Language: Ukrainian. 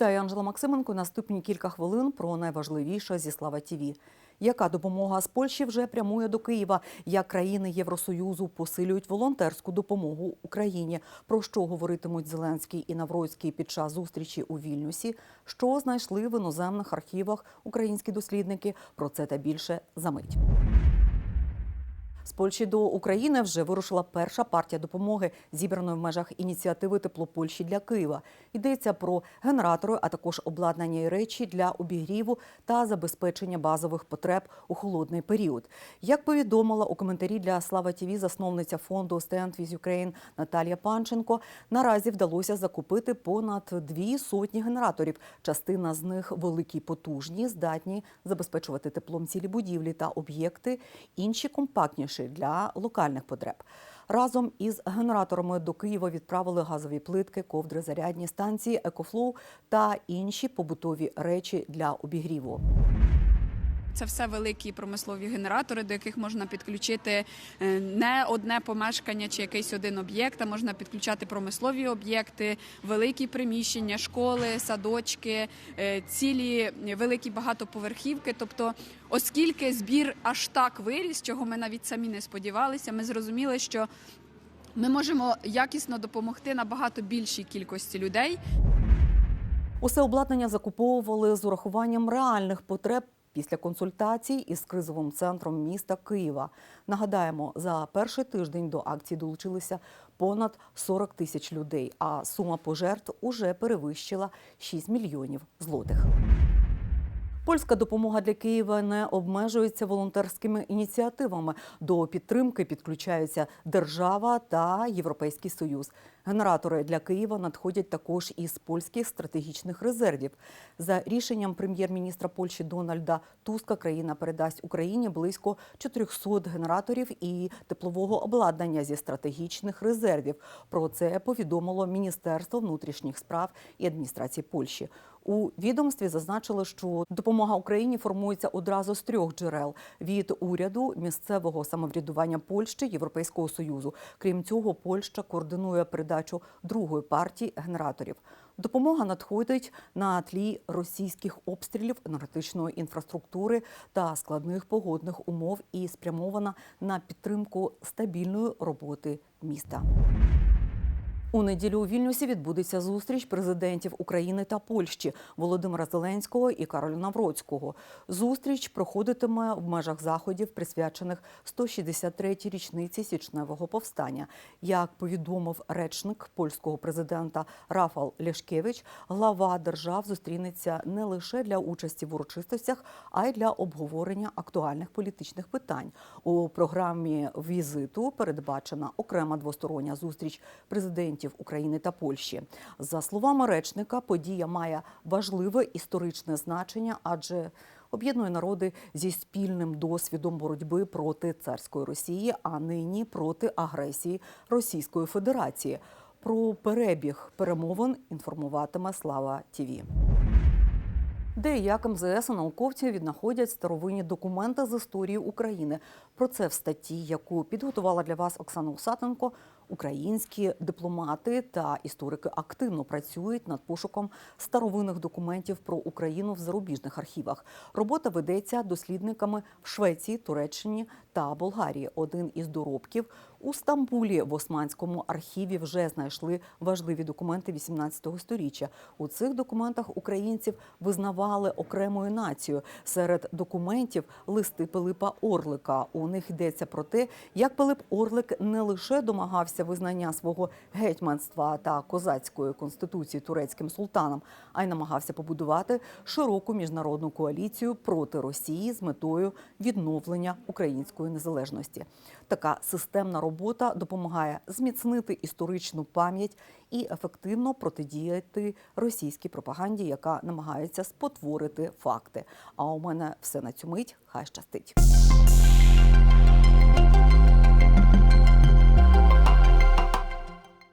Вітаю, Анжела Максименко. Наступні кілька хвилин про найважливіше зі Слава Тіві. Яка допомога з Польщі вже прямує до Києва? Як країни Євросоюзу посилюють волонтерську допомогу Україні? Про що говоритимуть Зеленський і Навроцький під час зустрічі у Вільнюсі? Що знайшли в іноземних архівах українські дослідники? Про це та більше за мить. З Польщі до України вже вирушила перша партія допомоги, зібраної в межах ініціативи Тепло Польщі для Києва. Йдеться про генератори, а також обладнання і речі для обігріву та забезпечення базових потреб у холодний період. Як повідомила у коментарі для Слава Тіві засновниця фонду Stand with Ukraine Наталія Панченко, наразі вдалося закупити понад дві сотні генераторів. Частина з них великі потужні, здатні забезпечувати теплом цілі будівлі та об'єкти, інші компактніші для локальних потреб. Разом із генераторами до Києва відправили газові плитки, ковдри, зарядні станції, екофлоу та інші побутові речі для обігріву. Це все великі промислові генератори, до яких можна підключити е, не одне помешкання чи якийсь один об'єкт, а можна підключати промислові об'єкти, великі приміщення, школи, садочки, е, цілі великі багатоповерхівки. Тобто, оскільки збір аж так виріс, чого ми навіть самі не сподівалися, ми зрозуміли, що ми можемо якісно допомогти набагато більшій кількості людей. Усе обладнання закуповували з урахуванням реальних потреб після консультацій із кризовим центром міста Києва. Нагадаємо, за перший тиждень до акції долучилися понад 40 тисяч людей, а сума пожертв уже перевищила 6 мільйонів злотих. Польська допомога для Києва не обмежується волонтерськими ініціативами. До підтримки підключаються держава та Європейський Союз. Генератори для Києва надходять також із польських стратегічних резервів. За рішенням прем'єр-міністра Польщі Дональда Туска країна передасть Україні близько 400 генераторів і теплового обладнання зі стратегічних резервів. Про це повідомило Міністерство внутрішніх справ і адміністрації Польщі. У відомстві зазначили, що допомога Україні формується одразу з трьох джерел: від уряду, місцевого самоврядування Польщі, Європейського союзу. Крім цього, Польща координує передачу другої партії генераторів. Допомога надходить на тлі російських обстрілів енергетичної інфраструктури та складних погодних умов і спрямована на підтримку стабільної роботи міста. У неділю у Вільнюсі відбудеться зустріч президентів України та Польщі Володимира Зеленського і Кароля Навроцького. Зустріч проходитиме в межах заходів, присвячених 163-й річниці січневого повстання. Як повідомив речник польського президента Рафал Лешкевич, глава держав зустрінеться не лише для участі в урочистостях, а й для обговорення актуальних політичних питань. У програмі візиту передбачена окрема двостороння зустріч президентів України та Польщі. За словами речника, подія має важливе історичне значення, адже об'єднує народи зі спільним досвідом боротьби проти царської Росії, а нині проти агресії Російської Федерації. Про перебіг перемовин інформуватиме Слава Тіві. Де як МЗС і науковці віднаходять старовинні документи з історії України. Про це в статті, яку підготувала для вас Оксана Усатенко. Українські дипломати та історики активно працюють над пошуком старовинних документів про Україну в зарубіжних архівах. Робота ведеться дослідниками в Швеції, Туреччині та Болгарії. Один із доробків у Стамбулі в Османському архіві вже знайшли важливі документи 18 століття. У цих документах українців визнавали окремою нацією. Серед документів листи Пилипа Орлика. У них йдеться про те, як Пилип Орлик не лише домагався визнання свого гетьманства та козацької конституції турецьким султаном, а й намагався побудувати широку міжнародну коаліцію проти Росії з метою відновлення української незалежності. Така системна робота допомагає зміцнити історичну пам'ять і ефективно протидіяти російській пропаганді, яка намагається спотворити факти. А у мене все на цю мить. Хай щастить. Música